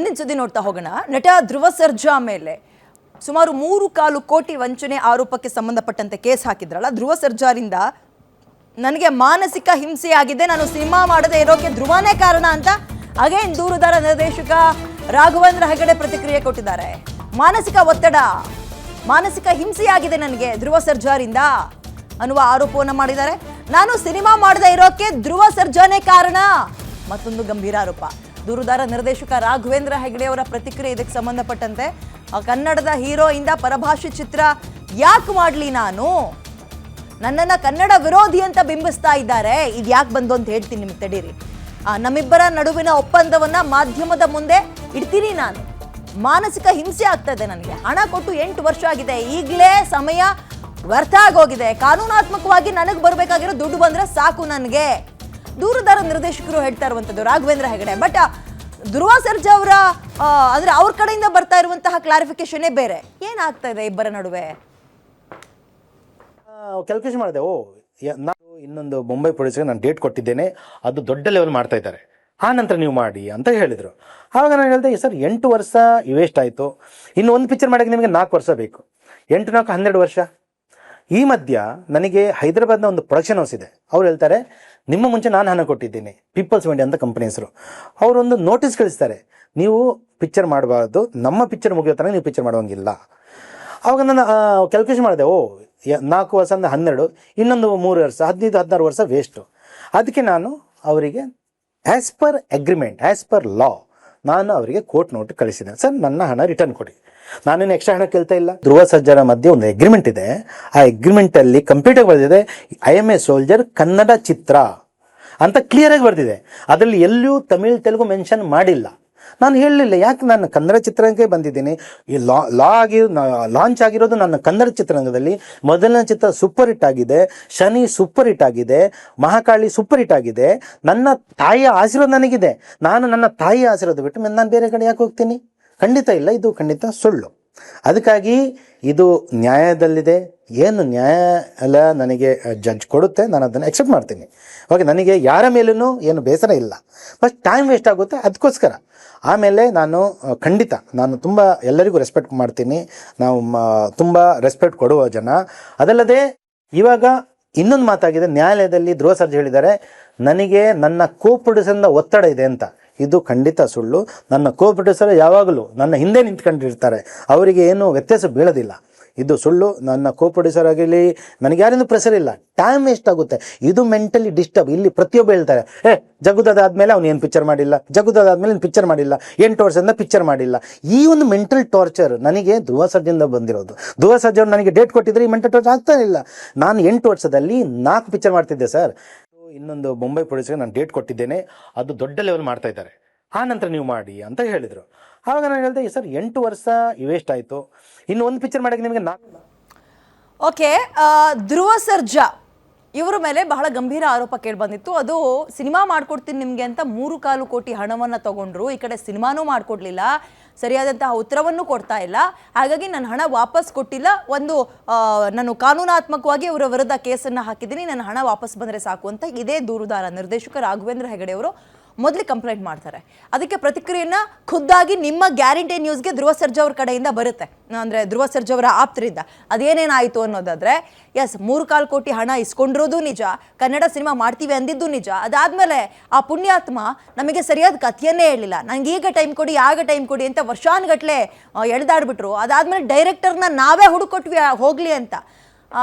ಮುಂದಿನ ಸುದ್ದಿ ನೋಡ್ತಾ ಹೋಗೋಣ. ನಟ ಧ್ರುವ ಸರ್ಜಾ ಮೇಲೆ ಸುಮಾರು ಮೂರು ಕಾಲು ಕೋಟಿ ವಂಚನೆ ಆರೋಪಕ್ಕೆ ಸಂಬಂಧಪಟ್ಟಂತೆ ಕೇಸ್ ಹಾಕಿದ್ರಲ್ಲ. ಧ್ರುವ ಸರ್ಜಾರಿಂದ ನನಗೆ ಮಾನಸಿಕ ಹಿಂಸೆ ಆಗಿದೆ. ನಾನು ಸಿನಿಮಾ ಮಾಡದೆ ಇರೋಕೆ ಧ್ರುವನೇ ಕಾರಣ ಅಂತ ಅಗೇನ್ ದೂರುದಾರ ನಿರ್ದೇಶಕ ರಾಘವೇಂದ್ರ ಹೆಗಡೆ ಪ್ರತಿಕ್ರಿಯೆ ಕೊಟ್ಟಿದ್ದಾರೆ. ಮಾನಸಿಕ ಒತ್ತಡ, ಮಾನಸಿಕ ಹಿಂಸೆಯಾಗಿದೆ ನನಗೆ ಧ್ರುವ ಸರ್ಜಾರಿಂದ ಅನ್ನುವ ಆರೋಪವನ್ನು ಮಾಡಿದ್ದಾರೆ. ನಾನು ಸಿನಿಮಾ ಮಾಡದೆ ಇರೋಕೆ ಧ್ರುವ ಸರ್ಜಾನೇ ಕಾರಣ. ಮತ್ತೊಂದು ಗಂಭೀರ ಆರೋಪ. ದೂರುದಾರ ನಿರ್ದೇಶಕ ರಾಘವೇಂದ್ರ ಹೆಗಡೆ ಅವರ ಪ್ರತಿಕ್ರಿಯೆ ಇದಕ್ಕೆ ಸಂಬಂಧಪಟ್ಟಂತೆ ಕನ್ನಡದ ಹೀರೋ ಇಂದ ಪರಭಾಷೆ ಚಿತ್ರ ಯಾಕೆ ಮಾಡಲಿ ನಾನು? ನನ್ನನ್ನು ಕನ್ನಡ ವಿರೋಧಿ ಅಂತ ಬಿಂಬಿಸ್ತಾ ಇದ್ದಾರೆ. ಇದು ಯಾಕೆ ಬಂದು ಅಂತ ಹೇಳ್ತೀನಿ ನಿಮ್ಗೆ ತಡೀರಿ. ನಮ್ಮಿಬ್ಬರ ನಡುವಿನ ಒಪ್ಪಂದವನ್ನು ಮಾಧ್ಯಮದ ಮುಂದೆ ಇಡ್ತೀನಿ ನಾನು. ಮಾನಸಿಕ ಹಿಂಸೆ ಆಗ್ತಾ ಇದೆ ನನಗೆ. ಹಣ ಕೊಟ್ಟು ಎಂಟು ವರ್ಷ ಆಗಿದೆ. ಈಗಲೇ ಸಮಯ ವ್ಯರ್ಥ ಆಗೋಗಿದೆ. ಕಾನೂನಾತ್ಮಕವಾಗಿ ನನಗೆ ಬರಬೇಕಾಗಿರೋ ದುಡ್ಡು ಬಂದರೆ ಸಾಕು ನನಗೆ. ದೂರದಾರ ನಿರ್ದೇಶಕರು ಹೇಳ್ತಾ ಇರುವಂಥದ್ದು ರಾಘವೇಂದ್ರ ಹೆಗಡೆ. ಬಟ್ ಧ್ರುವ ಸರ್ಜಾ ಅವರ ಅಂದ್ರೆ ಅವ್ರ ಕಡೆಯಿಂದ ಬರ್ತಾ ಇರುವಂತಹ ಕ್ಲಾರಿಫಿಕೇಶನೇ ಬೇರೆ. ಏನಾಗ್ತಾ ಇದೆ ಇಬ್ಬರ ನಡುವೆ? ಕ್ಯಾಲ್ಕುಲೇಷನ್ ಮಾಡಿದೆ. ಓ ನಾನು ಇನ್ನೊಂದು ಮುಂಬೈ ಪೊಲೀಸ್ಗೆ ನಾನು ಡೇಟ್ ಕೊಟ್ಟಿದ್ದೇನೆ. ಅದು ದೊಡ್ಡ ಲೆವೆಲ್ ಮಾಡ್ತಾ ಇದ್ದಾರೆ. ಆ ನಂತರ ನೀವು ಮಾಡಿ ಅಂತ ಹೇಳಿದರು. ಆವಾಗ ನಾನು ಹೇಳಿದೆ ಸರ್, ಎಂಟು ವರ್ಷ ವೇಸ್ಟ್ ಆಯಿತು. ಇನ್ನು ಒಂದು ಪಿಕ್ಚರ್ ಮಾಡೋಕ್ಕೆ ನಿಮಗೆ ನಾಲ್ಕು ವರ್ಷ ಬೇಕು. ಎಂಟು ನಾಲ್ಕು ಹನ್ನೆರಡು ವರ್ಷ. ಈ ಮಧ್ಯ ನನಗೆ ಹೈದರಾಬಾದ್ನ ಒಂದು ಪ್ರೊಡಕ್ಷನ್ ಹೌಸ್ ಇದೆ. ಅವ್ರು ಹೇಳ್ತಾರೆ, ನಿಮ್ಮ ಮುಂಚೆ ನಾನು ಹಣ ಕೊಟ್ಟಿದ್ದೀನಿ ಪೀಪಲ್ಸ್ ವೆಂಡಿ ಅಂತ ಕಂಪನಿ ಹೆಸರು. ಅವರೊಂದು ನೋಟಿಸ್ ಕಳಿಸ್ತಾರೆ, ನೀವು ಪಿಕ್ಚರ್ ಮಾಡಬಾರ್ದು, ನಮ್ಮ ಪಿಕ್ಚರ್ ಮುಗಿಯೋ ತನಕ ನೀವು ಪಿಕ್ಚರ್ ಮಾಡುವಂಗಿಲ್ಲ. ಅವಾಗ ನಾನು ಕ್ಯಾಲ್ಕುಲೇಷನ್ ಮಾಡಿದೆ, ಓ ನಾಲ್ಕು ವರ್ಷ ಅಂದರೆ ಹನ್ನೆರಡು, ಇನ್ನೊಂದು ಮೂರು ವರ್ಷ, ಹದಿನೈದು, ಹದಿನಾರು ವರ್ಷ ವೇಸ್ಟು ಅದಕ್ಕೆ ನಾನು ಅವರಿಗೆ as per agreement as per law ನಾನು ಅವರಿಗೆ ಕೋರ್ಟ್ ನೋಟ್ ಕಳಿಸಿದೆ. ಸರ್, ನನ್ನ ಹಣ ರಿಟರ್ನ್ ಕೊಡಿ. ನಾನೇನು ಎಕ್ಸ್ಟ್ರಾ ಹಣ ಕೇಳ್ತಾ ಇಲ್ಲ. ಧ್ರುವ ಸಜ್ಜರ ಮಧ್ಯೆ ಒಂದು ಅಗ್ರಿಮೆಂಟ್ ಇದೆ. ಆ ಎಗ್ರಿಮೆಂಟಲ್ಲಿ ಕಂಪ್ಯೂಟರ್ ಬರೆದಿದೆ. I am a soldier Kannada ಚಿತ್ರ ಅಂತ ಕ್ಲಿಯರಾಗಿ ಬರೆದಿದೆ. ಅದರಲ್ಲಿ ಎಲ್ಲೂ ತಮಿಳ್, ತೆಲುಗು ಮೆನ್ಷನ್ ಮಾಡಿಲ್ಲ. ನಾನು ಹೇಳಲಿಲ್ಲ, ಯಾಕೆ ನಾನು ಕನ್ನಡ ಚಿತ್ರರಂಗಕ್ಕೆ ಬಂದಿದ್ದೀನಿ? ಈ ಲಾ ಲಾ ಆಗಿ ಲಾಂಚ್ ಆಗಿರೋದು ನನ್ನ ಕನ್ನಡ ಚಿತ್ರರಂಗದಲ್ಲಿ. ಮೊದಲನೇ ಚಿತ್ರ ಸೂಪರ್ ಹಿಟ್ ಆಗಿದೆ. ಶನಿ ಸೂಪರ್ ಹಿಟ್ ಆಗಿದೆ. ಮಹಾಕಾಳಿ ಸೂಪರ್ ಹಿಟ್ ಆಗಿದೆ. ನನ್ನ ತಾಯಿಯ ಆಶೀರ್ವಾದ ನನಗಿದೆ. ನಾನು ನನ್ನ ತಾಯಿಯ ಆಶೀರ್ವಾದ ಬಿಟ್ಟು ನಾನು ಬೇರೆ ಕಡೆ ಯಾಕೆ ಹೋಗ್ತೀನಿ? ಖಂಡಿತ ಇಲ್ಲ, ಇದು ಖಂಡಿತ ಸುಳ್ಳು. ಅದಕ್ಕಾಗಿ ಇದು ನ್ಯಾಯದಲ್ಲಿದೆ. ಏನು ನ್ಯಾಯಾಲಯ ನನಗೆ ಜಡ್ಜ್ ಕೊಡುತ್ತೆ, ನಾನು ಅದನ್ನು ಎಕ್ಸೆಪ್ಟ್ ಮಾಡ್ತೀನಿ. ಓಕೆ ನನಗೆ ಯಾರ ಮೇಲೂ ಏನು ಬೇಸರ ಇಲ್ಲ. ಫಸ್ಟ್ ಟೈಮ್ ವೇಸ್ಟ್ ಆಗುತ್ತೆ, ಅದಕ್ಕೋಸ್ಕರ. ಆಮೇಲೆ ನಾನು ಖಂಡಿತ ನಾನು ತುಂಬ ಎಲ್ಲರಿಗೂ ರೆಸ್ಪೆಕ್ಟ್ ಮಾಡ್ತೀನಿ. ನಾವು ತುಂಬ ರೆಸ್ಪೆಕ್ಟ್ ಕೊಡುವ ಜನ. ಅದಲ್ಲದೆ, ಇವಾಗ ಇನ್ನೊಂದು ಮಾತಾಗಿದೆ, ನ್ಯಾಯಾಲಯದಲ್ಲಿ ಧ್ರುವ ಸರ್ಜ್ ಹೇಳಿದ್ದಾರೆ, ನನಗೆ ನನ್ನ ಕೋಪುಡಿಸಿದ ಒತ್ತಡ ಇದೆ ಅಂತ. ಇದು ಖಂಡಿತ ಸುಳ್ಳು. ನನ್ನ ಕೋ ಪ್ರೊಡ್ಯೂಸರ್ ಯಾವಾಗಲೂ ನನ್ನ ಹಿಂದೆ ನಿಂತ್ಕೊಂಡಿರ್ತಾರೆ. ಅವರಿಗೆ ಏನು ವ್ಯತ್ಯಾಸ ಬೀಳೋದಿಲ್ಲ. ಇದು ಸುಳ್ಳು. ನನ್ನ ಕೋ ಪ್ರೊಡ್ಯೂಸರ್ ಆಗಲಿ ನನಗೆ ಯಾರಿಂದ ಪ್ರೆಸರ್ ಇಲ್ಲ. ಟೈಮ್ ವೇಸ್ಟ್ ಆಗುತ್ತೆ. ಇದು ಮೆಂಟಲಿ ಡಿಸ್ಟರ್ಬ್ ಇಲ್ಲಿ ಪ್ರತಿಯೊಬ್ಬ ಹೇಳ್ತಾರೆ, ಏ ಜಗುದಾದ್ಮೇಲೆ ಅವ್ನು ಏನು ಪಿಕ್ಚರ್ ಮಾಡಿಲ್ಲ? ಜಗುದಾದ್ಮೇಲೆ ಏನು ಪಿಕ್ಚರ್ ಮಾಡಿಲ್ಲ? ಎಂಟು ವರ್ಷದಿಂದ ಪಿಕ್ಚರ್ ಮಾಡಿಲ್ಲ? ಈ ಒಂದು ಮೆಂಟಲ್ ಟಾರ್ಚರ್ ನನಗೆ ಧ್ರುವ ಸರ್ಜದಿಂದ ಬಂದಿರೋದು. ಧ್ರುವ ಸರ್ಜನ್ ನನಗೆ ಡೇಟ್ ಕೊಟ್ಟಿದ್ರೆ ಈ ಮೆಂಟಲ್ ಟಾರ್ಚರ್ ಆಗ್ತಾ ಇಲ್ಲ. ನಾನು ಎಂಟು ವರ್ಷದಲ್ಲಿ ನಾಲ್ಕು ಪಿಕ್ಚರ್ ಮಾಡ್ತಿದ್ದೆ ಸರ್ ಇನ್ನೊಂದು ಮುಂಬೈ ಪೊಲೀಸ್ಗೆ ನಾನು ಡೇಟ್ ಕೊಟ್ಟಿದ್ದೇನೆ. ಅದು ದೊಡ್ಡ ಲೆವೆಲ್ ಮಾಡ್ತಾ ಇದ್ದಾರೆ. ಆ ನಂತರ ನೀವು ಮಾಡಿ ಅಂತ ಹೇಳಿದರು. ಆವಾಗ ನಾನು ಹೇಳಿದೆ, ಸರ್, ಎಂಟು ವರ್ಷ ವೇಸ್ಟ್ ಆಯಿತು. ಇನ್ನು ಒಂದು ಪಿಕ್ಚರ್ ಮಾಡೋಕ್ಕೆ ನಿಮಗೆ ನಾಲ್ಕು ಓಕೆ ಧ್ರುವ ಸರ್ಜಾ, ಇವರ ಮೇಲೆ ಬಹಳ ಗಂಭೀರ ಆರೋಪ ಕೇಳಿಬಂದಿತ್ತು. ಅದು ಸಿನಿಮಾ ಮಾಡ್ಕೊಡ್ತೀನಿ ನಿಮಗೆ ಅಂತ ಮೂರು ಕಾಲು ಕೋಟಿ ಹಣವನ್ನು ತಗೊಂಡ್ರು. ಈ ಕಡೆ ಸಿನಿಮಾನೂ ಮಾಡಿಕೊಡ್ಲಿಲ್ಲ. ಸರಿಯಾದಂತಹ ಉತ್ತರವನ್ನು ಕೊಡ್ತಾ ಇಲ್ಲ. ಹಾಗಾಗಿ ನನ್ನ ಹಣ ವಾಪಸ್ ಕೊಟ್ಟಿಲ್ಲ. ಒಂದು ನಾನು ಕಾನೂನಾತ್ಮಕವಾಗಿ ಅವರ ವಿರುದ್ಧ ಕೇಸನ್ನು ಹಾಕಿದ್ದೀನಿ. ನನ್ನ ಹಣ ವಾಪಸ್ ಬಂದರೆ ಸಾಕು ಅಂತ ಇದೇ ದೂರುದಾರ ನಿರ್ದೇಶಕ ರಾಘವೇಂದ್ರ ಹೆಗಡೆ ಅವರು ಮೊದಲು ಕಂಪ್ಲೇಂಟ್ ಮಾಡ್ತಾರೆ. ಅದಕ್ಕೆ ಪ್ರತಿಕ್ರಿಯೆಯನ್ನು ಖುದ್ದಾಗಿ ನಿಮ್ಮ ಗ್ಯಾರಂಟಿ ನ್ಯೂಸ್ಗೆ ಧ್ರುವ ಸರ್ಜಾ ಅವ್ರ ಕಡೆಯಿಂದ ಬರುತ್ತೆ. ಅಂದರೆ ಧ್ರುವ ಸರ್ಜಾ ಅವರ ಆಪ್ತರಿಂದ. ಅದೇನೇನಾಯಿತು ಅನ್ನೋದಾದರೆ ಎಸ್ ಮೂರು ಕಾಲು ಕೋಟಿ ಹಣ ಇಸ್ಕೊಂಡಿರೋದು ನಿಜ, ಕನ್ನಡ ಸಿನಿಮಾ ಮಾಡ್ತೀವಿ ಅಂದಿದ್ದು ನಿಜ. ಅದಾದಮೇಲೆ ಆ ಪುಣ್ಯಾತ್ಮ ನಮಗೆ ಸರಿಯಾದ ಕಥೆಯನ್ನೇ ಹೇಳಿಲ್ಲ. ನನಗೆ ಈಗ ಟೈಮ್ ಕೊಡಿ, ಆಗ ಟೈಮ್ ಕೊಡಿ ಅಂತ ವರ್ಷಾನುಗಟ್ಲೆ ಎಳೆದಾಡ್ಬಿಟ್ರು. ಅದಾದಮೇಲೆ ಡೈರೆಕ್ಟರ್ನ ನಾವೇ ಹುಡುಕೊಟ್ವಿ, ಹೋಗಲಿ ಅಂತ. ಆ,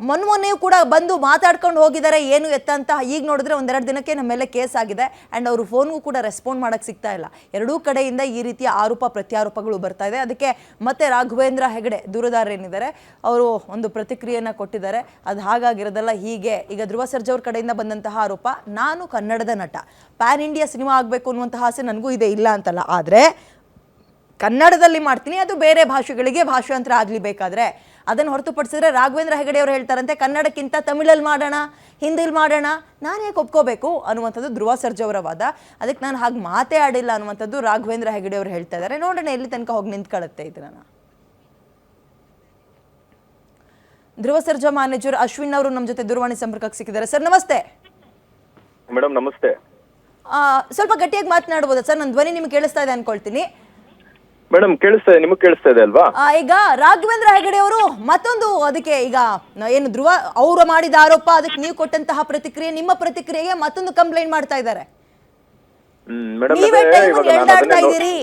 ಮೊನ್ನೆ ಮೊನ್ನೆಯೂ ಕೂಡ ಬಂದು ಮಾತಾಡ್ಕೊಂಡು ಹೋಗಿದ್ದಾರೆ. ಏನು ಎತ್ತ ಅಂತ ಈಗ ನೋಡಿದ್ರೆ ಒಂದೆರಡು ದಿನಕ್ಕೆ ನಮ್ಮ ಮೇಲೆ ಕೇಸ್ ಆಗಿದೆ. ಆ್ಯಂಡ್ ಅವರು ಫೋನ್ಗೂ ಕೂಡ ರೆಸ್ಪಾಂಡ್ ಮಾಡೋಕ್ಕೆ ಸಿಗ್ತಾ ಇಲ್ಲ. ಎರಡೂ ಕಡೆಯಿಂದ ಈ ರೀತಿಯ ಆರೋಪ ಪ್ರತ್ಯಾರೋಪಗಳು ಬರ್ತಾ ಇದೆ. ಅದಕ್ಕೆ ಮತ್ತೆ ರಾಘವೇಂದ್ರ ಹೆಗಡೆ ದೂರದಾರ ಏನಿದ್ದಾರೆ ಅವರು ಒಂದು ಪ್ರತಿಕ್ರಿಯೆಯನ್ನು ಕೊಟ್ಟಿದ್ದಾರೆ. ಅದು ಹಾಗಾಗಿರೋದಲ್ಲ ಹೀಗೆ ಈಗ ಧ್ರುವ ಸರ್ಜಾ ಕಡೆಯಿಂದ ಬಂದಂತಹ ಆರೋಪ ನಾನು ಕನ್ನಡದ ನಟ. ಪ್ಯಾನ್ ಇಂಡಿಯಾ ಸಿನಿಮಾ ಆಗಬೇಕು ಅನ್ನುವಂತಹ ಆಸೆ ನನಗೂ ಇದೆ ಇಲ್ಲ ಅಂತಲ್ಲ. ಆದರೆ ಕನ್ನಡದಲ್ಲಿ ಮಾಡ್ತೀನಿ ಅದು ಬೇರೆ ಭಾಷೆಗಳಿಗೆ ಭಾಷಾಂತರ ಆಗಲಿ ಬೇಕಾದ್ರೆ ಅದನ್ನು ಹೊರತುಪಡಿಸಿದ್ರೆ ರಾಘವೇಂದ್ರ ಹೆಗಡೆ ಅವರು ಹೇಳ್ತಾರಂತೆ ಕನ್ನಡಕ್ಕಿಂತ ತಮಿಳಲ್ಲಿ ಮಾಡೋಣ ಹಿಂದಿಲಿ ಮಾಡೋಣ ನಾನು ಯಾಕೆ ಒಪ್ಕೋಬೇಕು ಅನ್ನುವಂಥದ್ದು ಧ್ರುವ ಸರ್ಜವರ ವಾದ. ಅದಕ್ಕೆ ನಾನು ಹಾಗೆ ಮಾತೇ ಆಡಿಲ್ಲ ಅನ್ನುವಂಥದ್ದು ರಾಘವೇಂದ್ರ ಹೆಗಡೆ ಅವರು ಹೇಳ್ತಾ ಇದ್ದಾರೆ. ನೋಡೋಣ ಎಲ್ಲಿ ತನಕ ಹೋಗಿ ನಿಂತ್ಕೊಳ್ಳುತ್ತೆ ನಾನು ಧ್ರುವ ಸರ್ಜಾ ಮ್ಯಾನೇಜರ್ ಅಶ್ವಿನ್ ಅವರು ನಮ್ಮ ಜೊತೆ ದೂರವಾಣಿ ಸಂಪರ್ಕಕ್ಕೆ ಸಿಕ್ಕಿದ್ದಾರೆ. ಸರ್ ನಮಸ್ತೆ. ಮೇಡಮ್ ನಮಸ್ತೆ. ಸ್ವಲ್ಪ ಗಟ್ಟಿಯಾಗಿ ಮಾತನಾಡ್ಬೋದಾ? ಸರ್ ನನ್ನ ಧ್ವನಿ ನಿಮ್ಗೆ ಕೇಳಿಸ್ತಾ ಇದೆ ಅನ್ಕೊಳ್ತೀನಿ. ಮೇಡಮ್ ಕೇಳಿಸ್ತಾ ಇದೆ ನಿಮಗೆ ಕೇಳಿಸ್ತಾ ಇದೆ ಅಲ್ವಾ? ಆ, ಈಗ ರಾಘವೇಂದ್ರ ಹೆಗಡೆ ಅವರು ಮತ್ತೊಂದು ಅದಕ್ಕೆ ಈಗ ನ- ಏನು ಧ್ರುವ ಅವರು ಮಾಡಿದ ಆರೋಪ ಅದಕ್ಕೆ ನೀವು ಕೊಟ್ಟಂತಹ ಪ್ರತಿಕ್ರಿಯೆ ನಿಮ್ಮ ಪ್ರತಿಕ್ರಿಯೆಗೆ ಮತ್ತೊಂದು ಕಂಪ್ಲೇಂಟ್ ಮಾಡ್ತಾ ಇದ್ದಾರೆ. ಹ್ಮ್ ಮೇಡಮ್ ನೀವೇ ಅದೇ ಟೈಮ್ ಎಳ್ದಾಡ್ತಾ ಇದ್ದೀರಿ.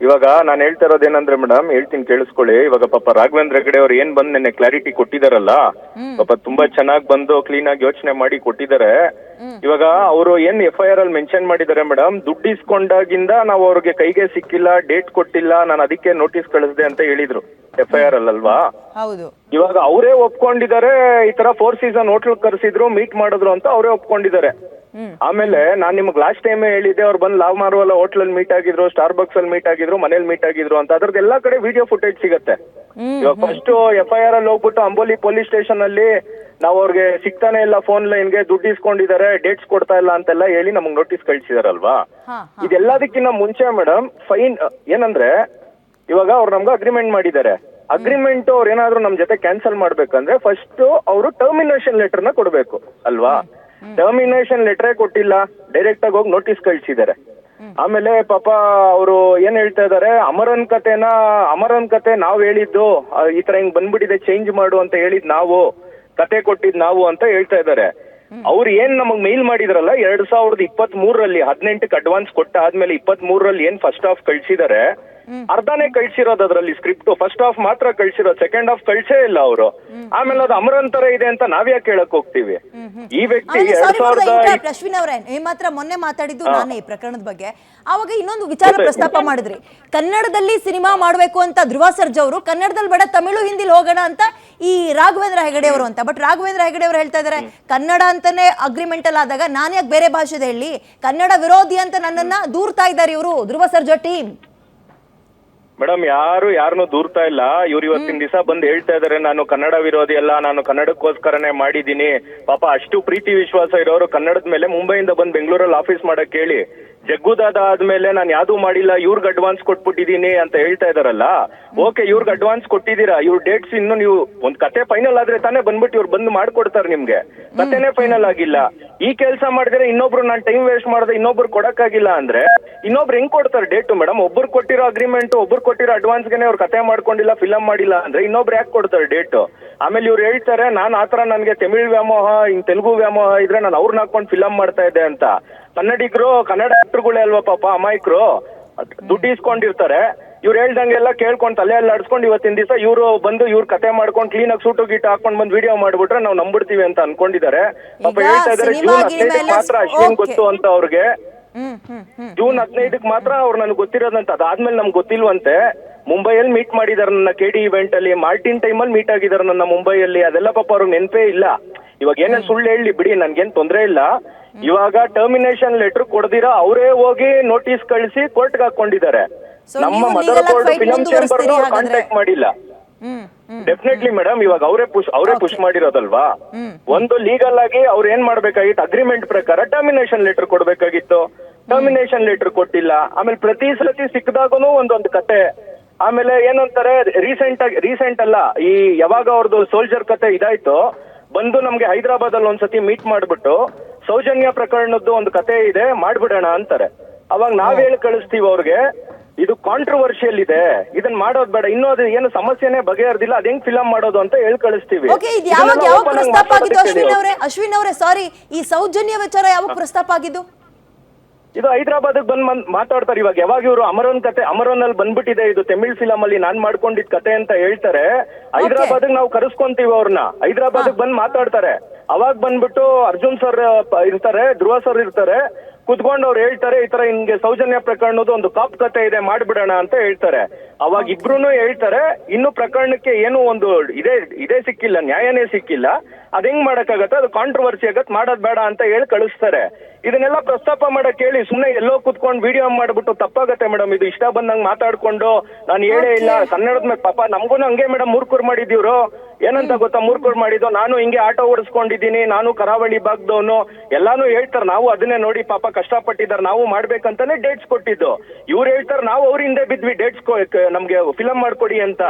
ಇವಾಗ ನಾನು ಹೇಳ್ತಾ ಇರೋದೇನಂದ್ರೆ ಮೇಡಮ್ ಹೇಳ್ತೀನಿ ಕೇಳಿಸ್ಕೊಳ್ಳಿ. ಇವಾಗ ಪಾಪ ರಾಘವೇಂದ್ರ ಹೆಗಡೆ ಅವ್ರು ಏನ್ ಬಂದ್ ನೆನ್ನೆ ಕ್ಲಾರಿಟಿ ಕೊಟ್ಟಿದಾರಲ್ಲ ಪಾಪ ತುಂಬಾ ಚೆನ್ನಾಗಿ ಬಂದು ಕ್ಲೀನ್ ಆಗಿ ಯೋಚನೆ ಮಾಡಿ ಕೊಟ್ಟಿದ್ದಾರೆ ಇವಾಗ ಅವರು ಏನ್ ಎಫ್ ಐ ಆರ್ ಅಲ್ಲಿ ಮೆನ್ಷನ್ ಮಾಡಿದ್ದಾರೆ ಮೇಡಮ್ ದುಡ್ಡು ಇಸ್ಕೊಂಡಾಗಿಂದ ನಾವು ಅವ್ರಿಗೆ ಕೈಗೆ ಸಿಕ್ಕಿಲ್ಲ ಡೇಟ್ ಕೊಟ್ಟಿಲ್ಲ ನಾನು ಅದಕ್ಕೆ ನೋಟಿಸ್ ಕಳಿಸ್ದೆ ಅಂತ ಹೇಳಿದ್ರು ಎಫ್ ಐ ಆರ್ ಅಲ್ವಾ ಹೌದು. ಇವಾಗ ಅವರೇ ಒಪ್ಕೊಂಡಿದ್ದಾರೆ ಈ ತರ ಫೋರ್ ಸೀಸನ್ ಹೋಟ್ಲ್ ಕರೆಸಿದ್ರು ಮೀಟ್ ಮಾಡಿದ್ರು ಅಂತ ಅವರೇ ಒಪ್ಕೊಂಡಿದ್ದಾರೆ ಆಮೇಲೆ ನಾನ್ ನಿಮ್ಗೆ ಲಾಸ್ಟ್ ಟೈಮ್ ಹೇಳಿದ್ದೆ ಅವ್ರು ಬಂದು ಲಾವ್ ಮಾರುವಲ್ಲ ಹೋಟ್ಲ್ ಅಲ್ಲಿ ಮೀಟ್ ಆಗಿದ್ರು ಸ್ಟಾರ್ ಬಾಕ್ಸ್ ಅಲ್ಲಿ ಮೀಟ್ ಆಗಿದ್ರು ಮನೇಲಿ ಮೀಟ್ ಆಗಿದ್ರು ಅಂತ. ಅದ್ರದ್ದು ಎಲ್ಲಾ ಕಡೆ ವಿಡಿಯೋ ಫುಟೇಜ್ ಸಿಗತ್ತೆ. ಇವಾಗ ಫಸ್ಟ್ ಎಫ್ ಐ ಆರ್ ಅಲ್ಲಿ ಹೋಗ್ಬಿಟ್ಟು ಅಂಬೋಲಿ ಪೊಲೀಸ್ ಸ್ಟೇಷನ್ ಅಲ್ಲಿ ನಾವು ಅವ್ರಿಗೆ ಸಿಗ್ತಾನೆ ಇಲ್ಲ ಫೋನ್ ಲೈನ್ಗೆ ದುಡ್ಡು ಇಸ್ಕೊಂಡಿದ್ದಾರೆ ಡೇಟ್ಸ್ ಕೊಡ್ತಾ ಇಲ್ಲ ಅಂತೆಲ್ಲ ಹೇಳಿ ನಮ್ಗೆ ನೋಟಿಸ್ ಕಳ್ಸಿದಾರಲ್ವಾ? ಇದೆಲ್ಲದಕ್ಕಿಂತ ಮುಂಚೆ ಮೇಡಮ್ ಫೈನ್ ಏನಂದ್ರೆ ಇವಾಗ ಅವ್ರು ನಮ್ಗೆ ಅಗ್ರಿಮೆಂಟ್ ಮಾಡಿದ್ದಾರೆ ಅಗ್ರಿಮೆಂಟ್ ಅವ್ರು ಏನಾದ್ರು ನಮ್ ಜೊತೆ ಕ್ಯಾನ್ಸಲ್ ಮಾಡ್ಬೇಕಂದ್ರೆ ಫಸ್ಟ್ ಅವರು ಟರ್ಮಿನೇಷನ್ ಲೆಟರ್ನ ಕೊಡ್ಬೇಕು ಅಲ್ವಾ? ಟರ್ಮಿನೇಷನ್ ಲೆಟ್ರೇ ಕೊಟ್ಟಿಲ್ಲ. ಡೈರೆಕ್ಟ್ ಆಗಿ ಹೋಗಿ ನೋಟಿಸ್ ಕಳ್ಸಿದ್ದಾರೆ ಆಮೇಲೆ ಪಾಪ ಅವರು ಏನ್ ಹೇಳ್ತಾ ಇದಾರೆ? ಅಮರನ್ ಕತೆನ ಅಮರನ್ ಕತೆ ನಾವ್ ಹೇಳಿದ್ದು ಈ ತರ ಹಿಂಗ್ ಬಂದ್ಬಿಟ್ಟಿದೆ ಚೇಂಜ್ ಮಾಡು ಅಂತ ಹೇಳಿದ್ ನಾವು ಕತೆ ಕೊಟ್ಟಿದ್ ನಾವು ಅಂತ ಹೇಳ್ತಾ ಇದಾರೆ. ಅವ್ರು ಏನ್ ನಮಗ್ ಮೇಲ್ ಮಾಡಿದ್ರಲ್ಲ ಎರಡ್ ಸಾವಿರದ ಇಪ್ಪತ್ತ್ ಮೂರರಲ್ಲಿ ಹದಿನೆಂಟಕ್ಕೆ ಅಡ್ವಾನ್ಸ್ ಕೊಟ್ಟ ಆದ್ಮೇಲೆ ಇಪ್ಪತ್ತ್ ಮೂರರಲ್ಲಿ ಏನ್ ಫಸ್ಟ್ ಹಾಫ್ ಕಳ್ಸಿದಾರೆ ಅರ್ಧನೇ ಕಳ್ಸಿರೋದು ಅದ್ರಲ್ಲಿ ಸ್ಕ್ರಿಪ್ಟ್ ಫಸ್ಟ್ ಹಾಫ್ ಮಾತ್ರ ಕಳ್ಸಿರೋದು ಸೆಕೆಂಡ್ ಹಾಫ್ ಕಳ್ಸೇ ಇಲ್ಲ ಅವರು. ಆಮೇಲೆ ಅದು ಅಮರಂತರ ಇದೆ ಅಂತ ನಾವ್ಯಾಕೆ ಕೇಳಕ್ ಹೋಗ್ತೀವಿ? ಈ ವ್ಯಕ್ತಿ ಎರಡ್ ಸಾವಿರದ ಅಶ್ವಿನ್ ಅವರೇ ನಿಮ್ಮ ಹತ್ರ ಮೊನ್ನೆ ಮಾತಾಡಿದ್ದು ನಾನೇ ಈ ಪ್ರಕರಣದ ಬಗ್ಗೆ. ಅವಾಗ ಇನ್ನೊಂದು ವಿಚಾರ ಪ್ರಸ್ತಾಪ ಮಾಡಿದ್ರಿ. ಕನ್ನಡದಲ್ಲಿ ಸಿನಿಮಾ ಮಾಡಬೇಕು ಅಂತ ಧ್ರುವ ಸರ್ಜ ಅವರು ಕನ್ನಡದಲ್ಲಿ ಬೇಡ ತಮಿಳು ಹಿಂದಿಲಿ ಹೋಗೋಣ ಅಂತ ಈ ರಾಘವೇಂದ್ರ ಹೆಗಡೆ ಅವರು ಅಂತ. ಬಟ್ ರಾಘವೇಂದ್ರ ಹೆಗಡೆ ಅವರು ಹೇಳ್ತಾ ಇದಾರೆ ಕನ್ನಡ ಅಂತಾನೆ ಅಗ್ರಿಮೆಂಟ್ ಅಲ್ಲಿ ಆದಾಗ ನಾನು ಯಾಕೆ ಬೇರೆ ಭಾಷೆದ ಹೇಳಿ ಕನ್ನಡ ವಿರೋಧಿ ಅಂತ ನನ್ನನ್ನ ದೂರ್ತಾ ಇದ್ದಾರೆ ಇವರು ಧ್ರುವ ಸರ್ಜಾ ಟೀಮ್ ಮೇಡಮ್ ಯಾರು ಯಾರನ್ನು ದೂರ್ತಾ ಇಲ್ಲ. ಇವ್ರು ಇವತ್ತಿನ ದಿವಸ ಬಂದು ಹೇಳ್ತಾ ಇದಾರೆ ನಾನು ಕನ್ನಡ ವಿರೋಧಿ ಅಲ್ಲ ನಾನು ಕನ್ನಡಕ್ಕೋಸ್ಕರನೇ ಮಾಡಿದ್ದೀನಿ. ಪಾಪ ಅಷ್ಟು ಪ್ರೀತಿ ವಿಶ್ವಾಸ ಇರೋರು ಕನ್ನಡದ ಮೇಲೆ ಮುಂಬೈಯಿಂದ ಬಂದು ಬೆಂಗಳೂರಲ್ಲಿ ಆಫೀಸ್ ಮಾಡಕ್ಕೆ ಹೇಳಿ ಜಗ್ಗುದಾದ ಆದ್ಮೇಲೆ ನಾನು ಯಾವ್ದು ಮಾಡಿಲ್ಲ ಇವ್ರಿಗೆ ಅಡ್ವಾನ್ಸ್ ಕೊಟ್ಬಿಟ್ಟಿದೀನಿ ಅಂತ ಹೇಳ್ತಾ ಇದಾರಲ್ಲ? ಓಕೆ ಇವ್ರಿಗೆ ಅಡ್ವಾನ್ಸ್ ಕೊಟ್ಟಿದ್ದೀರಾ? ಇವ್ರ ಡೇಟ್ಸ್ ಇನ್ನು ನೀವು ಒಂದ್ ಕತೆ ಫೈನಲ್ ಆದ್ರೆ ತಾನೇ ಬಂದ್ಬಿಟ್ಟು ಇವ್ರು ಬಂದು ಮಾಡ್ಕೊಡ್ತಾರೆ ನಿಮ್ಗೆ. ಕತೆನೇ ಫೈನಲ್ ಆಗಿಲ್ಲ. ಈ ಕೆಲಸ ಮಾಡಿದ್ರೆ ಇನ್ನೊಬ್ರು ನಾನು ಟೈಮ್ ವೇಸ್ಟ್ ಮಾಡಿದ್ರೆ ಇನ್ನೊಬ್ರು ಕೊಡಕ್ಕಾಗಿಲ್ಲ ಅಂದ್ರೆ ಇನ್ನೊಬ್ರು ಹೆಂಗ್ ಕೊಡ್ತಾರೆ ಡೇಟ್ ಮೇಡಮ್ ಒಬ್ರು ಕೊಟ್ಟಿರೋ ಅಗ್ರಿಮೆಂಟ್ ಒಬ್ರು ಕೊಟ್ಟಿರೋ ಅಡ್ವಾನ್ಸ್ಗೆನೆ ಅವ್ರು ಕತೆ ಮಾಡ್ಕೊಂಡಿಲ್ಲ ಫಿಲಮ್ ಮಾಡಿಲ್ಲ ಅಂದ್ರೆ ಇನ್ನೊಬ್ರು ಯಾಕೆ ಕೊಡ್ತಾರೆ ಡೇಟ್ ಆಮೇಲೆ ಇವ್ರು ಹೇಳ್ತಾರೆ ನಾನು ಆತರ ನನ್ಗೆ ತಮಿಳ್ ವ್ಯಾಮೋಹ ಹಿಂಗ್ ತೆಲುಗು ವ್ಯಾಮೋಹ ಇದ್ರೆ ನಾನು ಅವ್ರನ್ನ ಹಾಕೊಂಡು ಫಿಲಮ್ ಮಾಡ್ತಾ ಇದ್ದೆ ಅಂತ. ಕನ್ನಡಿಗರು ಕನ್ನಡ ಆಕ್ಟರ್ಗಳೇ ಅಲ್ವಾ ಪಾಪ ಅಮಾಯಕರು ದುಡ್ಡು ಇಸ್ಕೊಂಡಿರ್ತಾರೆ ಇವ್ರು ಹೇಳ್ದಂಗೆಲ್ಲ ಕೇಳ್ಕೊಂಡು ತಲೆ ಎಲ್ಲ ಅಡ್ಸ್ಕೊಂಡು ಇವತ್ತಿನ ದಿವಸ ಇವರು ಬಂದು ಇವ್ರ ಕತೆ ಮಾಡ್ಕೊಂಡು ಕ್ಲೀನ್ ಆಗಿ ಸೂಟು ಗೀಟು ಹಾಕೊಂಡ್ ಬಂದು ವಿಡಿಯೋ ಮಾಡ್ಬಿಟ್ರೆ ನಾವು ನಂಬಿಡ್ತೀವಿ ಅಂತ ಅನ್ಕೊಂಡಿದ್ದಾರೆ. ಪಾಪ ಹೇಳ್ತಾ ಇದ್ದಾರೆ ಜೂನ್ ಹದಿನೈದಕ್ಕೆ ಮಾತ್ರ ಅಶ್ವಿನ್ ಗೊತ್ತು ಅಂತ ಅವ್ರಿಗೆ. ಜೂನ್ ಹದಿನೈದಕ್ಕೆ ಮಾತ್ರ ಅವ್ರು ನನಗೆ ಗೊತ್ತಿರೋದಂತ. ಅದಾದ್ಮೇಲೆ ನಮ್ಗೆ ಗೊತ್ತಿಲ್ವಂತೆ. ಮುಂಬೈಯಲ್ಲಿ ಮೀಟ್ ಮಾಡಿದಾರೆ ನನ್ನ ಕೆ ಡಿ ಇವೆಂಟ್ ಅಲ್ಲಿ. ಮಾರ್ಟಿನ್ ಟೈಮಲ್ಲಿ ಮೀಟ್ ಆಗಿದ್ದಾರೆ ನನ್ನ ಮುಂಬೈಯಲ್ಲಿ. ಅದೆಲ್ಲ ಪಾಪ ಅವ್ರಿಗೆ ನೆನಪೇ ಇಲ್ಲ. ಇವಾಗ ಏನೇ ಸುಳ್ಳು ಹೇಳಿ ಬಿಡಿ ನನ್ಗೇನ್ ತೊಂದ್ರೆ ಇಲ್ಲ. ಇವಾಗ ಟರ್ಮಿನೇಷನ್ ಲೆಟರ್ ಕೊಡ್ದಿರ ಅವರೇ ಹೋಗಿ ನೋಟಿಸ್ ಕಳಿಸಿ ಕೋರ್ಟ್ಗೆ ಹಾಕೊಂಡಿದ್ದಾರೆ. ನಮ್ಮ mother board film chamber? Contact ಮಾಡಿಲ್ಲ. ಡೆಫಿನೆಟ್ಲಿ ಮೇಡಮ್ ಇವಾಗ ಅವರೇ ಪುಷ್ ಅವರೇ ಪುಷ್ ಮಾಡಿರೋದಲ್ವಾ? ಒಂದು ಲೀಗಲ್ ಆಗಿ ಅವ್ರು ಏನ್ ಮಾಡ್ಬೇಕಾಗಿತ್ತು? ಅಗ್ರಿಮೆಂಟ್ ಪ್ರಕಾರ ಟರ್ಮಿನೇಷನ್ ಲೆಟರ್ ಕೊಡ್ಬೇಕಾಗಿತ್ತು. ಟರ್ಮಿನೇಷನ್ ಲೆಟರ್ ಕೊಟ್ಟಿಲ್ಲ. ಆಮೇಲೆ ಪ್ರತಿ ಸತಿ ಸಿಕ್ಕದಾಗೂ ಒಂದೊಂದು ಕತೆ. ಆಮೇಲೆ ಏನಂತಾರೆ ರೀಸೆಂಟ್ ಆಗಿ ರೀಸೆಂಟ್ ಅಲ್ಲ ಈ ಯಾವಾಗ ಅವ್ರದ್ದು ಸೋಲ್ಜರ್ ಕತೆ ಇದಾಯ್ತು ಬಂದು ನಮ್ಗೆ ಹೈದರಾಬಾದ್ ಅಲ್ಲಿ ಒಂದ್ಸತಿ ಮೀಟ್ ಮಾಡ್ಬಿಟ್ಟು ಸೌಜನ್ಯ ಪ್ರಕರಣದ್ದು ಒಂದು ಕತೆ ಇದೆ ಮಾಡ್ಬಿಡೋಣ ಅಂತಾರೆ. ಅವಾಗ ನಾವ್ ಹೇಳಿ ಕಳಿಸ್ತೀವಿ ಅವ್ರಿಗೆ ಇದು ಕಾಂಟ್ರವರ್ಷಿಯಲ್ ಇದೆ ಇದನ್ನ ಮಾಡೋದ್ ಬೇಡ ಇನ್ನೂ ಅದು ಏನು ಸಮಸ್ಯೆನೇ ಬಗೆಹರ್ದಿಲ್ಲ ಅದ್ ಹೆಂಗ್ ಫಿಲಂ ಮಾಡೋದು ಅಂತ ಹೇಳಿ ಕಳಿಸ್ತೀವಿ. ಅಶ್ವಿನ್ ಅವರೇ? ಸಾರಿ ಈ ಸೌಜನ್ಯ ವಿಚಾರ ಯಾವಾಗ ಪ್ರಸ್ತಾಪ ಆಗಿದ್ದು? ಇದು ಹೈದರಾಬಾದ್ ಬಂದ್ ಬಂದ್ ಮಾತಾಡ್ತಾರೆ ಇವಾಗ. ಯಾವಾಗ ಇವರು ಅಮರೋನ್ ಕತೆ ಅಮರೋನ್ ಅಲ್ಲಿ ಬಂದ್ಬಿಟ್ಟಿದೆ ಇದು ತಮಿಳ್ ಫಿಲಂ ಅಲ್ಲಿ ನಾನ್ ಮಾಡ್ಕೊಂಡಿದ್ ಕತೆ ಅಂತ ಹೇಳ್ತಾರೆ. ಹೈದರಾಬಾದ್ ನಾವು ಕರೆಸ್ಕೊಂತೀವಿ ಅವ್ರನ್ನ ಹೈದರಾಬಾದ್ ಬಂದ್ ಮಾತಾಡ್ತಾರೆ. ಅವಾಗ ಬಂದ್ಬಿಟ್ಟು ಅರ್ಜುನ್ ಸರ್ ಇರ್ತಾರೆ ಧ್ರುವ ಸರ್ ಇರ್ತಾರೆ. ಕುತ್ಕೊಂಡು ಅವ್ರು ಹೇಳ್ತಾರೆ ಈ ತರ ಹಿಂಗೆ ಸೌಜನ್ಯ ಪ್ರಕರಣದ ಒಂದು ಕಾಪ್ ಕತೆ ಇದೆ ಮಾಡ್ಬಿಡೋಣ ಅಂತ ಹೇಳ್ತಾರೆ. ಅವಾಗ ಇಬ್ರು ಹೇಳ್ತಾರೆ ಇನ್ನು ಪ್ರಕರಣಕ್ಕೆ ಏನು ಒಂದು ಇದೇ ಇದೇ ಸಿಕ್ಕಿಲ್ಲ ನ್ಯಾಯನೇ ಸಿಕ್ಕಿಲ್ಲ. ಅದ್ ಹೆಂಗ್ ಮಾಡಕ್ಕಾಗತ್ತೆ? ಅದು ಕಾಂಟ್ರವರ್ಸಿ ಆಗತ್ ಮಾಡೋದ್ ಬೇಡ ಅಂತ ಹೇಳಿ ಕಳಿಸ್ತಾರೆ. ಇದನ್ನೆಲ್ಲ ಪ್ರಸ್ತಾಪ ಮಾಡಕ್ಕೆ ಹೇಳಿ ಸುಮ್ಮನೆ ಎಲ್ಲೋ ಕುತ್ಕೊಂಡು ವಿಡಿಯೋ ಮಾಡ್ಬಿಟ್ಟು ತಪ್ಪಾಗತ್ತೆ ಮೇಡಮ್ ಇದು ಇಷ್ಟ ಬಂದಂಗ್ ಮಾತಾಡ್ಕೊಂಡು ನಾನು ಹೇಳೇ ಇಲ್ಲ. ಕನ್ನಡದ ಮೇಲೆ ಪಾಪ ನಮಗೂ ಹಂಗೆ ಮೇಡಮ್ ಮೂರ್ಖರು ಮಾಡಿದೀವ್ರು ಏನಂತ ಗೊತ್ತಾ ಮೂರ್ಖರು ಮಾಡಿದ್ದು? ನಾನು ಹಿಂಗೆ ಆಟೋ ಓಡಿಸ್ಕೊಂಡಿದ್ದೀನಿ ನಾನು ಕರಾವಳಿ ಭಾಗದವನು. ಎಲ್ಲಾನು ಹೇಳ್ತಾರೆ ನಾವು ಅದನ್ನೇ ನೋಡಿ ಪಾಪ ಕಷ್ಟಪಟ್ಟಿದ್ದಾರೆ ನಾವು ಮಾಡ್ಬೇಕಂತಾನೆ ಡೇಟ್ಸ್ ಕೊಟ್ಟಿದ್ದು. ಇವ್ರು ಹೇಳ್ತಾರೆ ನಾವು ಅವ್ರ ಹಿಂದೆ ಬಿದ್ವಿ ಡೇಟ್ಸ್ ನಮ್ಗೆ ಫಿಲಂ ಮಾಡ್ಕೊಡಿ ಅಂತ.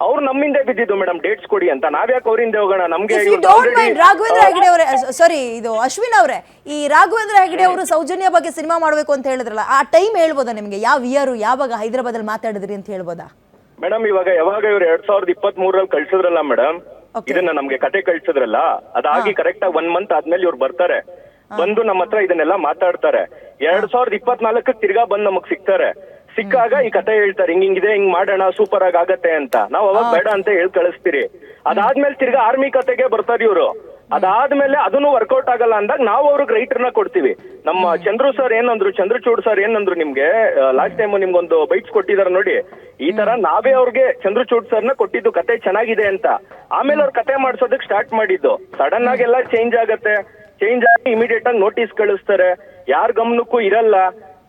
ಅವ್ರು ನಮ್ಮಿಂದ ಬಿದ್ದಿದ್ದು ಮೇಡಮ್ ಡೇಟ್ಸ್ ಕೊಡಿ ಅಂತ. ನಾವ್ಯಾಕೆ ಅವರಿಂದ ಹೋಗೋಣ? ನಮ್ಗೆ already- ರಾಘವೇಂದ್ರ ಹೆಗಡೆ ಅವರೇ ಸಾರಿ ಇದು ಅಶ್ವಿನ್ ಅವರೇ. ಈ ರಾಘವೇಂದ್ರ ಹೆಗಡೆ ಅವರು ಸೌಜನ್ಯ ಬಗ್ಗೆ ಸಿನಿಮಾ ಮಾಡಬೇಕು ಅಂತ ಹೇಳಿದ್ರಲ್ಲ ಆ ಟೈಮ್ ಹೇಳ್ಬೋದಾ ನಿಮಗೆ? ಯಾವ ಇಯರ್ ಯಾವಾಗ ಹೈದರಾಬಾದ್ ಅಲ್ಲಿ ಮಾತಾಡಿದ್ರಿ ಅಂತ ಹೇಳ್ಬೋದಾ? ಮೇಡಮ್ ಇವಾಗ ಯಾವಾಗ ಇವ್ರು ಎರಡ್ ಸಾವಿರದ ಇಪ್ಪತ್ತ್ ಮೂರಲ್ಲಿ ಕಳ್ಸಿದ್ರಲ್ಲ ಮೇಡಮ್ Okay. ಇದನ್ನ ನಮ್ಗೆ ಕತೆ ಕಳ್ಸಿದ್ರಲ್ಲ ಅದಾಗಿ ಕರೆಕ್ಟ್ ಆಗಿ ಒನ್ ಮಂತ್ ಆದ್ಮೇಲೆ ಇವ್ರು ಬರ್ತಾರೆ. ಬಂದು ನಮ್ಮ ಹತ್ರ ಇದನ್ನೆಲ್ಲ ಮಾತಾಡ್ತಾರೆ. ಎರಡ್ ಸಾವಿರದ ಇಪ್ಪತ್ನಾಲ್ಕಕ್ಕೆ ತಿರ್ಗಾ ಬಂದ್ ನಮಗ್ ಸಿಗ್ತಾರೆ. ಸಿಕ್ಕಾಗ ಈ ಕತೆ ಹೇಳ್ತಾರೆ ಹಿಂಗ್ ಹಿಂಗಿದೆ ಹಿಂಗ್ ಮಾಡೋಣ ಸೂಪರ್ ಆಗಿ ಆಗತ್ತೆ ಅಂತ. ನಾವ್ ಅವಾಗ ಬೇಡ ಅಂತ ಹೇಳಿ ಕಳಿಸ್ತೀರಿ. ಅದಾದ್ಮೇಲೆ ತಿರ್ಗಾ ಆರ್ಮಿ ಕತೆಗೆ ಬರ್ತಾರೆ ಇವ್ರು. ಅದಾದ್ಮೇಲೆ ಅದನ್ನು ವರ್ಕೌಟ್ ಆಗಲ್ಲ ಅಂದಾಗ ನಾವು ಅವ್ರಿಗೆ ರೈಟರ್ನ ಕೊಡ್ತೀವಿ. ನಮ್ಮ ಚಂದ್ರು ಸರ್ ಏನಂದ್ರು ಚಂದ್ರಚೂಡ್ ಸರ್ ಏನಂದ್ರು ನಿಮ್ಗೆ ಲಾಸ್ಟ್ ಟೈಮ್ ನಿಮ್ಗೊಂದು ಬೈಟ್ಸ್ ಕೊಟ್ಟಿದಾರ ನೋಡಿ. ಈ ತರ ನಾವೇ ಅವ್ರಿಗೆ ಚಂದ್ರಚೂಡ್ ಸರ್ನ ಕೊಟ್ಟಿದ್ದು ಕತೆ ಚೆನ್ನಾಗಿದೆ ಅಂತ. ಆಮೇಲೆ ಅವ್ರ ಕತೆ ಮಾಡ್ಸೋದಕ್ ಸ್ಟಾರ್ಟ್ ಮಾಡಿದ್ದು. ಸಡನ್ ಆಗಿ ಎಲ್ಲ ಚೇಂಜ್ ಆಗತ್ತೆ. ಚೇಂಜ್ ಆಗಿ ಇಮಿಡಿಯೇಟ್ ಆಗಿ ನೋಟಿಸ್ ಕಳಿಸ್ತಾರೆ. ಯಾರ ಗಮನಕ್ಕೂ ಇರಲ್ಲ.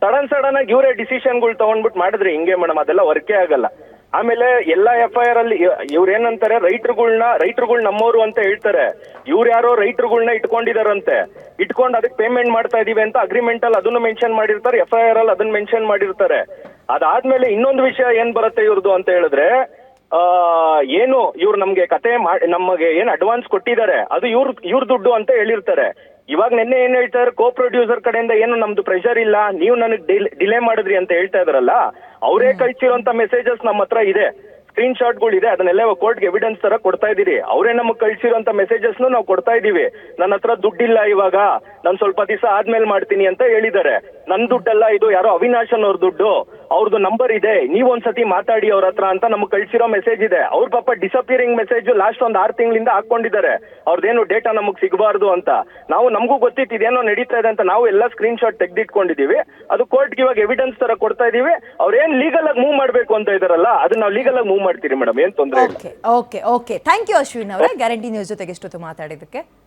ಸಡನ್ ಸಡನ್ ಆಗಿ ಇವರೇ ಡಿಸಿಷನ್ಗಳು ತಗೊಂಡ್ಬಿಟ್ಟು ಮಾಡಿದ್ರೆ ಹಿಂಗೆ ಮೇಡಮ್, ಅದೆಲ್ಲ ವರ್ಕೇ ಆಗಲ್ಲ. ಆಮೇಲೆ ಎಲ್ಲಾ ಎಫ್ ಐ ಆರ್ ಅಲ್ಲಿ ಇವ್ರು ಏನಂತಾರೆ ರೈಟರ್ ರೈತರುಗಳು ನಮ್ಮವರು ಅಂತ ಹೇಳ್ತಾರೆ. ಇವ್ರು ಯಾರೋ ರೈತರುಗಳನ್ನ ಇಟ್ಕೊಂಡಿದಾರಂತೆ. ಇಟ್ಕೊಂಡು ಅದಕ್ಕೆ ಪೇಮೆಂಟ್ ಮಾಡ್ತಾ ಇದೀವಿ ಅಂತ ಅಗ್ರಿಮೆಂಟ್ ಅಲ್ಲಿ ಅದನ್ನು ಮೆನ್ಷನ್ ಮಾಡಿರ್ತಾರೆ ಎಫ್ ಐ ಆರ್ ಅಲ್ಲಿ ಅದನ್ನ ಮೆನ್ಷನ್ ಮಾಡಿರ್ತಾರೆ. ಅದಾದ್ಮೇಲೆ ಇನ್ನೊಂದು ವಿಷಯ ಏನ್ ಬರುತ್ತೆ ಇವ್ರದ್ದು ಅಂತ ಹೇಳಿದ್ರೆ, ಆ, ಏನು ಇವ್ರು ನಮ್ಗೆ ಕತೆ ನಮಗೆ ಏನ್ ಅಡ್ವಾನ್ಸ್ ಕೊಟ್ಟಿದ್ದಾರೆ, ಅದು ಇವ್ರ ಇವ್ರ ದುಡ್ಡು ಅಂತ ಹೇಳಿರ್ತಾರೆ. ಇವಾಗ ನಿನ್ನೆ ಏನ್ ಹೇಳ್ತಾರೆ ಕೋ ಪ್ರೊಡ್ಯೂಸರ್ ಕಡೆಯಿಂದ ಏನು ನಮ್ದು ಪ್ರೆಷರ್ ಇಲ್ಲ ನೀವು ನನಗೆ ಡಿಲೇ ಮಾಡಿದ್ರಿ ಅಂತ ಹೇಳ್ತಾ ಇದ್ರಲ್ಲ ಅವರೇ ಕಳ್ಸಿರೋಂತ ಮೆಸೇಜಸ್ ನಮ್ಮ ಹತ್ರ ಇದೆ. ಸ್ಕ್ರೀನ್ ಶಾಟ್ಗಳು ಇದೆ ಅದನ್ನೆಲ್ಲ ಕೋರ್ಟ್ಗೆ ಎವಿಡೆನ್ಸ್ ತರ ಕೊಡ್ತಾ ಇದ್ದೀರಿ. ಅವರೇ ನಮಗೆ ಕಳ್ಸಿರೋಂತ ಮೆಸೇಜಸ್ ನಾವು ಕೊಡ್ತಾ ಇದ್ದೀವಿ. ನನ್ನ ಹತ್ರ ದುಡ್ಡಿಲ್ಲ ಇವಾಗ ನಾನು ಸ್ವಲ್ಪ ದಿವಸ ಆದ್ಮೇಲೆ ಮಾಡ್ತೀನಿ ಅಂತ ಹೇಳಿದ್ದಾರೆ. ನನ್ನ ದುಡ್ಡಲ್ಲ ಇದು ಯಾರೋ ಅವಿನಾಶನ್ ಅವ್ರ ದುಡ್ಡು. ಅವ್ರದ್ದು ನಂಬರ್ ಇದೆ. ನೀವು ಒಂದ್ಸತಿ ಮಾತಾಡಿ ಅವ್ರ ಹತ್ರ ಅಂತ ನಮ್ಗೆ ಕಳ್ಸಿರೋ ಮೆಸೇಜ್ ಇದೆ. ಅವ್ರ ಪಾಪ ಡಿಸಪಿಯರಿಂಗ್ ಮೆಸೇಜ್ ಲಾಸ್ಟ್ ಒಂದ್ ಆರು ತಿಂಗಳಿಂದ ಹಾಕೊಂಡಿದ್ದಾರೆ ಅವ್ರದ್ದೇನು ಡೇಟಾ ನಮಗೆ ಸಿಗಬಾರ್ದು ಅಂತ. ನಾವು ನಮಗೂ ಗೊತ್ತಿತ್ತು ಇದೇನೋ ನಡೀತಾ ಇದೆ ಅಂತ ನಾವು ಎಲ್ಲ ಸ್ಕ್ರೀನ್ ಶಾಟ್ ತೆಗೆದಿಟ್ಕೊಂಡಿದೀವಿ ಅದು ಕೋರ್ಟ್ಗೆ ಇವಾಗ ಎವಿಡೆನ್ಸ್ ತರ ಕೊಡ್ತಾ ಇದೀವಿ ಅವ್ರೇನ್ ಲೀಗಲ್ ಆಗಿ ಮೂವ್ ಮಾಡಬೇಕು ಅಂತ ಇದಾರಲ್ಲ, ಅದನ್ನ ನಾವು ಲೀಗಲ್ ಆಗಿ ಮೂವ್ ಮಾಡ್ತೀರಿ ಮೇಡಮ್, ಏನ್ ತೊಂದರೆ ಇಲ್ಲ. Okay okay thank you Ashwin ಅವರೇ. ಗ್ಯಾರಂಟಿ ನ್ಯೂಸ್ ಜೊತೆಗೆ ಇಷ್ಟೊತ್ತು ಮಾತಾಡಿದ್ದಕ್ಕೆ.